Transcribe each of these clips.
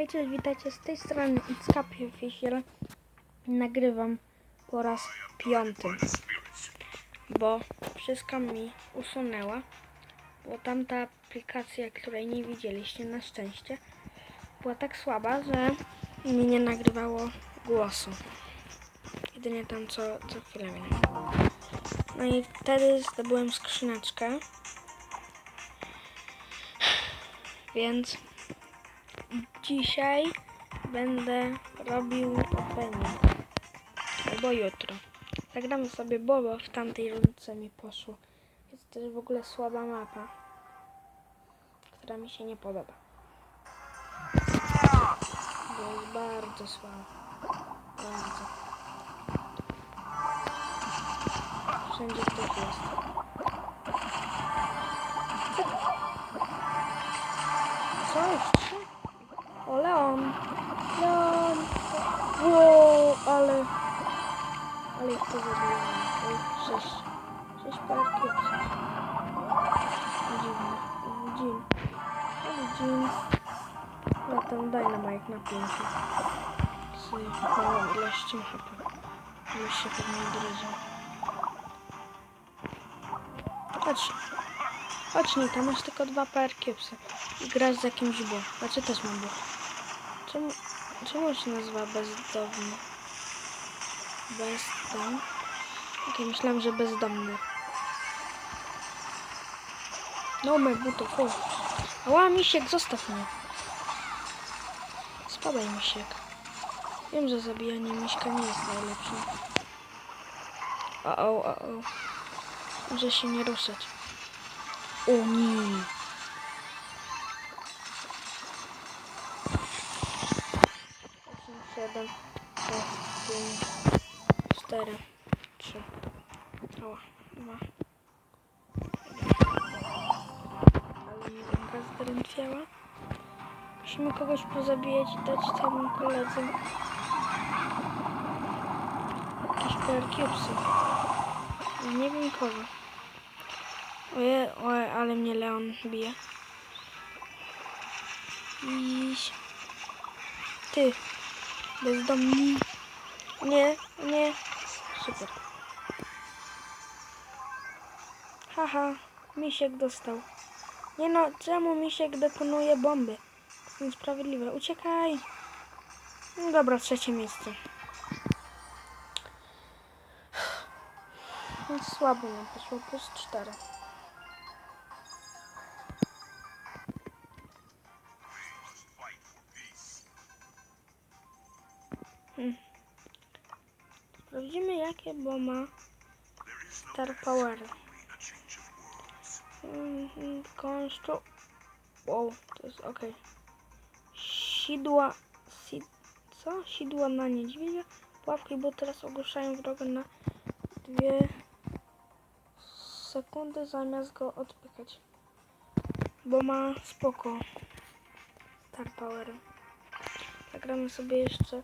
Hej, cześć, witajcie z tej strony Ickapie Official. Nagrywam po raz piąty, bo wszystko mi usunęła, bo tamta aplikacja, której nie widzieliście na szczęście, była tak słaba, że mi nie nagrywało głosu. Jedynie tam co, co chwilę mnie. No i wtedy zdobyłem skrzyneczkę, więc Dzisiaj będę robił opening. Albo jutro. Zagramy sobie Bobo, w tamtej rundce mi poszło. Jest też w ogóle słaba mapa, która mi się nie podoba. Bo jest bardzo słaba. Bardzo. Wszędzie ktoś jest. O, Leon! Leon! Wow, ale... Ale ich to zabiłem. Oj, sześć. Sześć par kiepsów. Dziwne. Widzim. Widzim. No tam dynamite na pięciu. Z małą ilością HP. Już się pewnie gryzie. Chodź. Chodź Nita, masz tylko dwa par kiepsy. I grasz z jakimś bo. Znaczy też mam bo. Czemu, czemu się nazywa bezdomny? Bezdom? Okej, myślałem, że bezdomny. No my butów, o. Ała, misiek, zostaw mnie. Spadaj, misiek. Wiem, że zabijanie miśka nie jest najlepsze. O, o, o, o. Muszę się nie ruszać. O nie. Osiem, siedem, sześć, pięć, cztery, trzy, ała, dwa. Ale mi ręka zdrętwiała. Musimy kogoś pozabijać i dać temu koledze jakieś perkiupsy. Ja nie wiem kogo. Oje, oje, ale mnie Leon bije. Iś. Ty. Bezdomni. Nie, nie. Super. Haha, misiek dostał. Nie no, czemu misiek deponuje bomby? To niesprawiedliwe. Uciekaj. No dobra, trzecie miejsce. Słabo nam poszło, plus cztery. Hmm. Sprawdzimy jakie bo ma Star Power. Mhm, Konstru... Wow, to jest ok. Sidła... Si... Co? Sidła na niedźwiedzia. Pławki, bo teraz ogłuszają wroga na dwie sekundy zamiast go odpychać. Bo ma spoko Star Power. Zagramy sobie jeszcze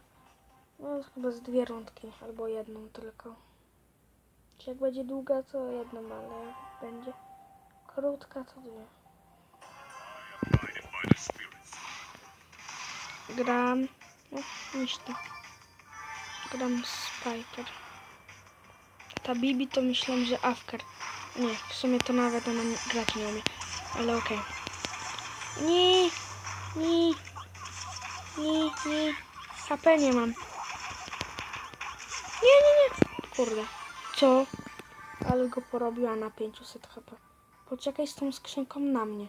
no chyba z dwie rundki, albo jedną tylko. Czy jak będzie długa, to jedną, ale jak będzie krótka, to dwie. Gram... No, niż to. Gram Spiker. Ta Bibi to myślałem, że Afkar. Nie, w sumie to nawet ona nie, grać nie umie. Ale okej. Nie, nie, nie, nie. HP nie mam. Nie, nie, nie. Kurde. Co? Ale go porobiła na 500 HP. Poczekaj z tą skrzynką na mnie.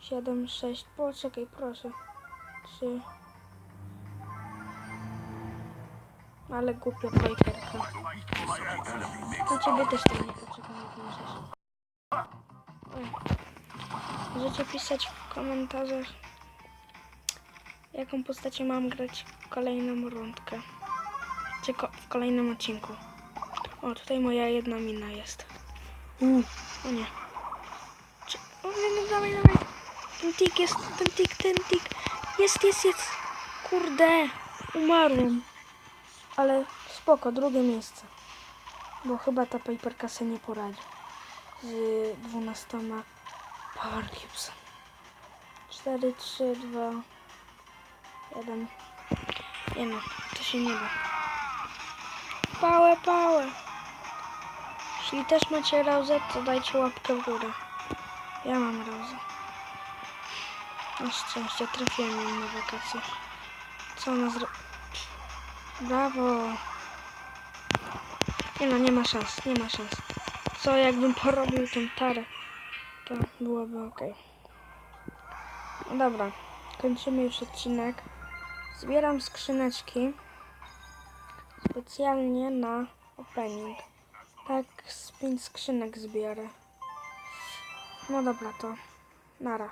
7, 6. Poczekaj, proszę. 3. Ale głupia fajterka. Na ciebie też tam nie poczekam, jak możesz. Możecie pisać w komentarzach, jaką postacią mam grać w kolejną rundkę. Czy ko- w kolejnym odcinku. O, tutaj moja jedna mina jest. Uuu, o nie. Czy... O, nie, nie, dawaj, dawaj. Ten tik jest, ten tik, ten tik. Jest, jest, jest. Kurde, umarłem. Ale spoko, drugie miejsce. Bo chyba ta paperka sobie nie poradzi. Z dwunastoma Power Cubes. 4, 3, 2, 1. Nie no, to się nie da. Pałę, pałę. Jeśli też macie rauzę, to dajcie łapkę w górę. Ja mam rauzę. Na szczęście trafiłem na wakacje. Co ona zro... Brawo! Nie no, nie ma szans, nie ma szans. Co jakbym porobił tą tarę, to byłoby ok. Dobra, kończymy już odcinek. Zbieram skrzyneczki specjalnie na opening. Tak z pięć skrzynek zbierę. No dobra, to nara.